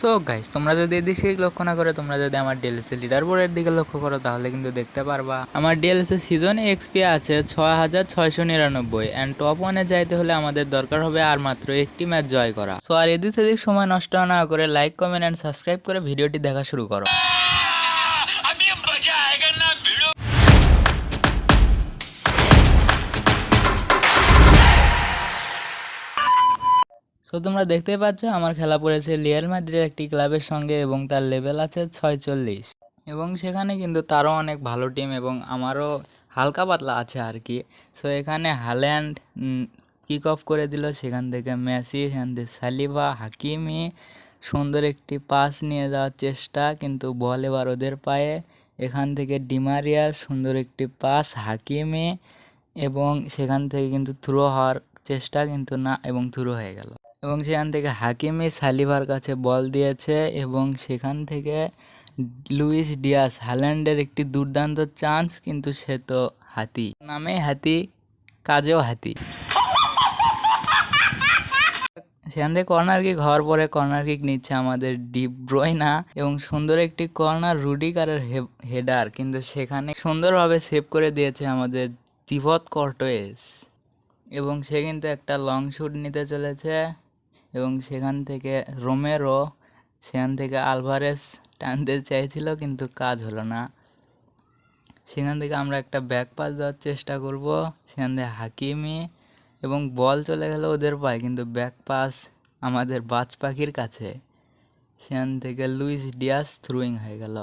So guys তোমরা যদি এদিকে লক্ষ্য না করে, তোমরা যদি আমার ডিএলসি লিডার বোর্ডের দিকে লক্ষ্য করো, তাহলে কিন্তু দেখতে পারবা। আমার ডিএলসি সিজনে এক্সপি আছে ছয় হাজার ছয়শো নিরানব্বই অ্যান্ড টপ ওয়ানে যাইতে হলে আমাদের দরকার হবে আর মাত্র একটি ম্যাচ জয় করা। সো আর এদিক সেদিক সময় নষ্ট না করে লাইক কমেন্ট অ্যান্ড সাবস্ক্রাইব করে ভিডিওটি দেখা শুরু করো। সো তোমরা দেখতেই পাচ্ছ, আমার খেলা পড়েছে লিয়াল মাদ্রিদ একটি ক্লাবের সঙ্গে এবং তার লেভেল আছে ছয়চল্লিশ। এবং সেখানে কিন্তু তারও অনেক ভালো টিম এবং আমারও হালকা পাতলা আছে আর কি। সো এখানে হাল্যান্ড কিক অফ করে দিল। সেখান থেকে মেসি সেখান থেকে সালিবা হাকিমি সুন্দর একটি পাস নিয়ে যাওয়ার চেষ্টা, কিন্তু বল এবার ওদের পায়ে। এখান থেকে ডিমারিয়া সুন্দর একটি পাস হাকিমে এবং সেখান থেকে কিন্তু থ্রো হওয়ার চেষ্টা কিন্তু না, এবং থ্রো হয়ে গেল। এবং সেখান থেকে হাকিমি সালিভার কাছে বল দিয়েছে এবং সেখান থেকে লুইস ডিয়াস হাল্যান্ডের একটি দুর্দান্ত চান্স, কিন্তু সে তো হাতি। নামে হাতি, কাজেও হাতি। সেখান থেকে কর্নার কিক হওয়ার পরে কর্নার কিক নিচ্ছে আমাদের ডিপ ব্রয়না এবং সুন্দর একটি কর্নার রুডিকারের হেডার, কিন্তু সেখানে সুন্দরভাবে সেভ করে দিয়েছে আমাদের তিভত কর্টোয়েস। এবং সে কিন্তু একটা লং শুট নিতে চলেছে। এবং সেখান থেকে রোমেরো, সেখান থেকে আলভারেস টানতে চাইছিল, কিন্তু কাজ হলো না। সেখান থেকে আমরা একটা ব্যাক পাস দেওয়ার চেষ্টা করব। সেখান থেকে হাকিমি এবং বল চলে গেল ওদের পায়ে, কিন্তু ব্যাক পাস আমাদের বাজ পাখির কাছে। সেখান থেকে লুইস ডিয়াস থ্রুইং হয়ে গেল।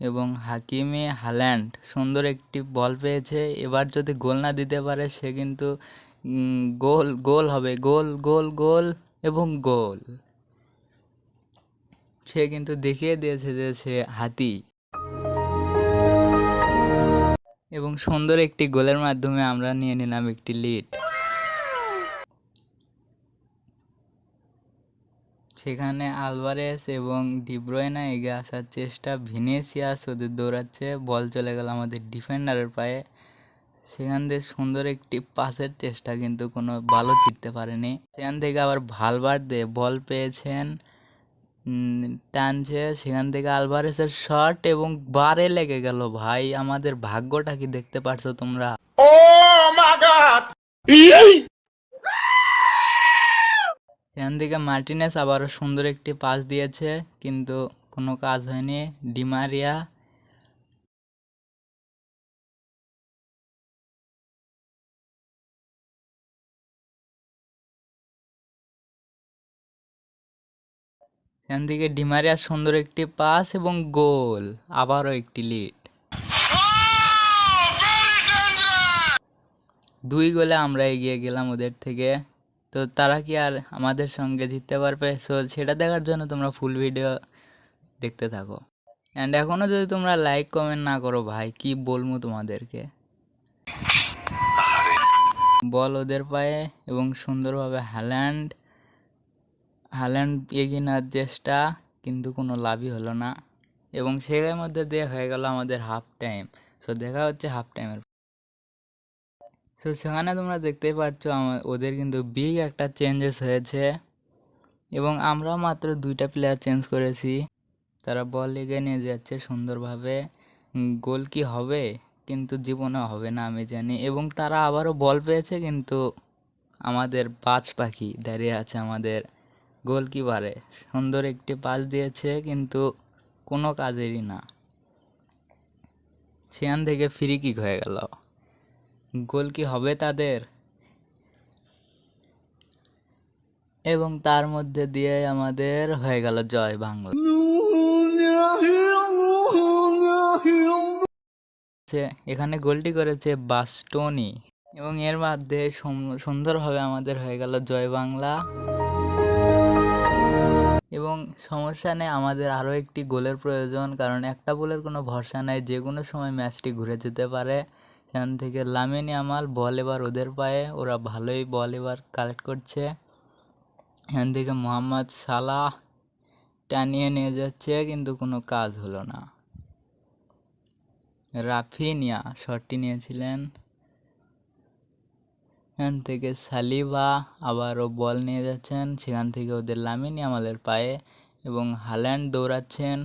এবং হাকিমে হাল্যান্ড সুন্দর একটি বল পেয়েছে। এবার যদি গোল না দিতে পারে, সে কিন্তু গোল গোল হবে। গোল গোল গোল এবং গোল। সে কিন্তু দেখিয়ে দিয়েছে যে সে হাতি। এবং সুন্দর একটি গোলের মাধ্যমে আমরা নিয়ে নিলাম একটি লিড সেখানে আলভারেস এবং ডিব্রয়না এগিয়ে আসার চেষ্টা ভিনেসিয়াস ওদের দৌড়াচ্ছে। বল চলে গেল আমাদের ডিফেন্ডারের পায়ে। সেখান থেকে সুন্দর একটি পাসের চেষ্টা কিন্তু কোনো ভালো জিততে পারেনি। সেখান থেকে আবার ভালবার দিয়ে বল পেয়েছেন টানছে। সেখান থেকে আলভারেসের শট এবং বারে লেগে গেল। ভাই আমাদের ভাগ্যটা কি দেখতে পারছ তোমরা? সেখান থেকে মার্টিনেস আবারও সুন্দর একটি পাস দিয়েছে কিন্তু কোনো কাজ হয়নি। ডিমারিয়া সেখান থেকে ডিমারিয়া সুন্দর একটি পাস এবং গোল, আবারও একটি লিড দুই গোলে আমরা এগিয়ে গেলাম ওদের থেকে। তো তারা কি আর আমাদের সঙ্গে জিততে পারবে? সো সেটা দেখার জন্য তোমরা ফুল ভিডিও দেখতে থাকো। অ্যান্ড এখনও যদি তোমরা লাইক কমেন্ট না করো, ভাই, কি বলব তোমাদেরকে? বল ওদের পায়ে এবং সুন্দরভাবে হ্যাল্যান্ড হ্যাল্যান্ড এগিয়ে নেওয়ার চেষ্টা কিন্তু কোনো লাভই হলো না। এবং সেটার মধ্যে দিয়ে হয়ে গেল আমাদের হাফ টাইম সো দেখা হচ্ছে হাফ টাইমের সো সেখানে তোমরা দেখতেই পাচ্ছ আমার ওদের কিন্তু বিগ একটা চেঞ্জেস হয়েছে। এবং আমরা মাত্র দুইটা প্লেয়ার চেঞ্জ করেছি। তারা বল এগিয়ে নিয়ে যাচ্ছে সুন্দরভাবে। গোল কি হবে? কিন্তু জীবনে হবে না, আমি জানি। এবং তারা আবারও বল পেয়েছে কিন্তু আমাদের বাজ পাখি দাঁড়িয়ে আছে আমাদের। গোলকিপারে। সুন্দর একটি পাস দিয়েছে, কিন্তু কোনো কাজেরই না। সেখান থেকে ফ্রি কিক হয়ে গেল। গোল কি হবে তাদের? এবং তার মধ্যে দিয়ে আমাদের হয়ে গেল জয় বাংলা। এখানে গোলটি করেছে বাস্টনি। এবং এর মধ্যে সুন্দরভাবে আমাদের হয়ে গেল জয় বাংলা। এবং সমস্যা নেই, আমাদের আরও একটি গোলের প্রয়োজন। কারণ একটা গোলের কোনো ভরসা নেই, যে কোনো সময় ম্যাচটি ঘুরে যেতে পারে। সেখান থেকে লামিনী আমাল বল এবার ওদের পায়ে, ওরা ভালোই বল এবার কালেক্ট করছে। এখান থেকে মোহাম্মদ সালাহ টানিয়ে নিয়ে যাচ্ছে, কিন্তু কোনো কাজ হলো না। রাফিনিয়া শটটি নিয়েছিলেন। এখান থেকে সালিবা আবারও বল নিয়ে যাচ্ছেন। সেখান থেকে ওদের লামিন ইয়ামালের পায়ে এবং হাল্যান্ড দৌড়াচ্ছেন।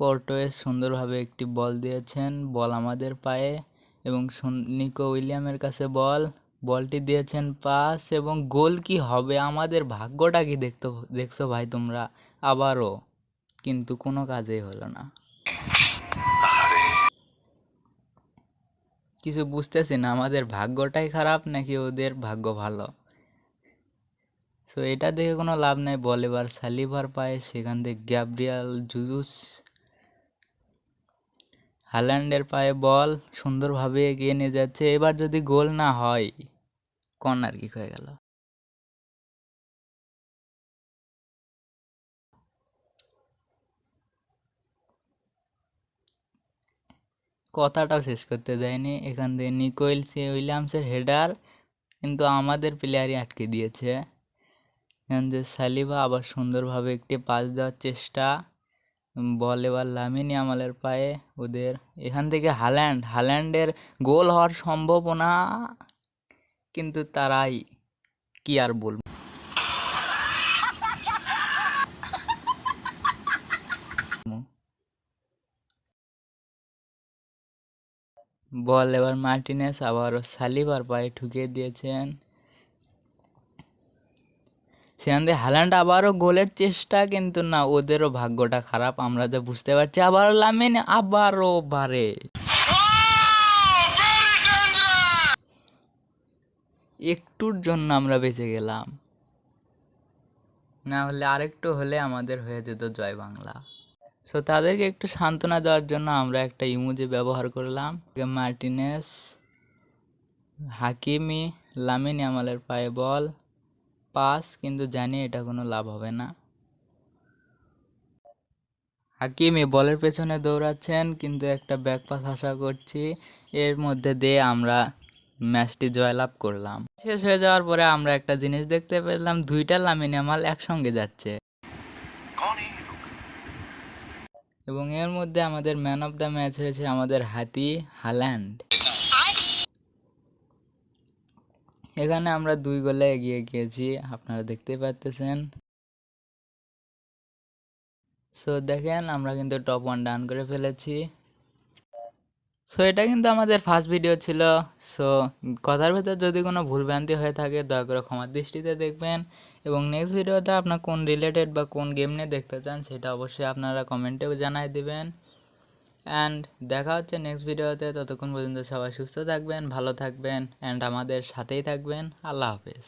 কোর্টোয়েস সুন্দরভাবে একটি বল দিয়েছেন, বল আমাদের পায়ে এবং নিকো উইলিয়ামের কাছে বল। বলটি দিয়েছেন পাস এবং গোল কি হবে, আমাদের ভাগ্যটা কি দেখতো, দেখছ ভাই তোমরা? আবারও। কিন্তু কোনো কাজেই হলো না। কিছু বুঝতেছি না, আমাদের ভাগ্যটাই খারাপ নাকি ওদের ভাগ্য ভালো? সো এটা দেখে কোনো লাভ নেই, বল এবার সালিভার পায়ে, সেখান থেকে গ্যাব্রিয়াল জুজুস। হাল্যান্ডের পায়ে বল, সুন্দরভাবে এগিয়ে নিয়ে যাচ্ছে, এবার যদি গোল না হয়, কর্নার কি হয়ে গেল। কথাটাও শেষ করতে দেয়নি। এখান থেকে নিকোয়েল সি উইলিয়ামসের হেডার কিন্তু আমাদের প্লেয়ারই আটকে দিয়েছে। এখান থেকে সালিবা আবার সুন্দরভাবে একটি পাস দেওয়ার চেষ্টা। বল এবার লামিন ইয়ামালের পায়ে ওদের। এখান থেকে হাল্যান্ড, হাল্যান্ডের গোল হওয়ার সম্ভাবনা, কিন্তু তারাই কি আর বলব? বল, এবার মার্টিনেস আবারও সালিবার পায়ে ঠুকিয়ে দিয়েছেন। সেখান থেকে হাল্যান্ড আবারও গোলের চেষ্টা, কিন্তু না, ওদেরও ভাগ্যটা খারাপ, আমরা যা বুঝতে পারছি, আবারও লামিন আবারও বারে। একটুর জন্য আমরা বেঁচে গেলাম। না হলে আরেকটু হলে আমাদের হয়ে যেত জয় বাংলা। সো তাদেরকে একটু সান্ত্বনা দেওয়ার জন্য আমরা একটা ইমোজি ব্যবহার করলাম। মার্টিনেস হাকিমি লামিন ইয়ামালের পায়ে বল পাস কিন্তু জানি এটা কোনো লাভ হবে না। হাকিমি বলের পেছনে দৌড়াচ্ছেন, কিন্তু একটা ব্যাক পাস আশা করছি, এর মধ্যে দিয়ে আমরা ম্যাচটি জয়লাভ করলাম। শেষ হয়ে যাওয়ার পরে আমরা একটা জিনিস দেখতে পেলাম, দুইটা লামিন ইয়ামাল একসঙ্গে যাচ্ছে। এবং এর মধ্যে আমাদের ম্যান অফ দ্য ম্যাচ হয়েছে আমাদের হাতি হাল্যান্ড। এখানে আমরা দুই গোলে এগিয়ে গিয়েছি, আপনারা দেখতেই পারতেছেন। সো দেখেন, আমরা কিন্তু টপ ওয়ান ডান করে ফেলেছি। সো এটা কিন্তু আমাদের ফার্স্ট ভিডিও ছিল। সো কথার ভেতর যদি কোনো ভুলভ্রান্তি হয়ে থাকে, দয়া করে ক্ষমার দৃষ্টিতে দেখবেন। এবং নেক্সট ভিডিওতে আপনার কোন রিলেটেড বা কোন গেম নিয়ে দেখতে চান সেটা অবশ্যই আপনারা কমেন্টেও জানাই দেবেন। অ্যান্ড দেখা হচ্ছে নেক্সট ভিডিওতে ততক্ষণ পর্যন্ত সবাই সুস্থ থাকবেন, ভালো থাকবেন অ্যান্ড আমাদের সাথেই থাকবেন। আল্লাহ হাফেজ।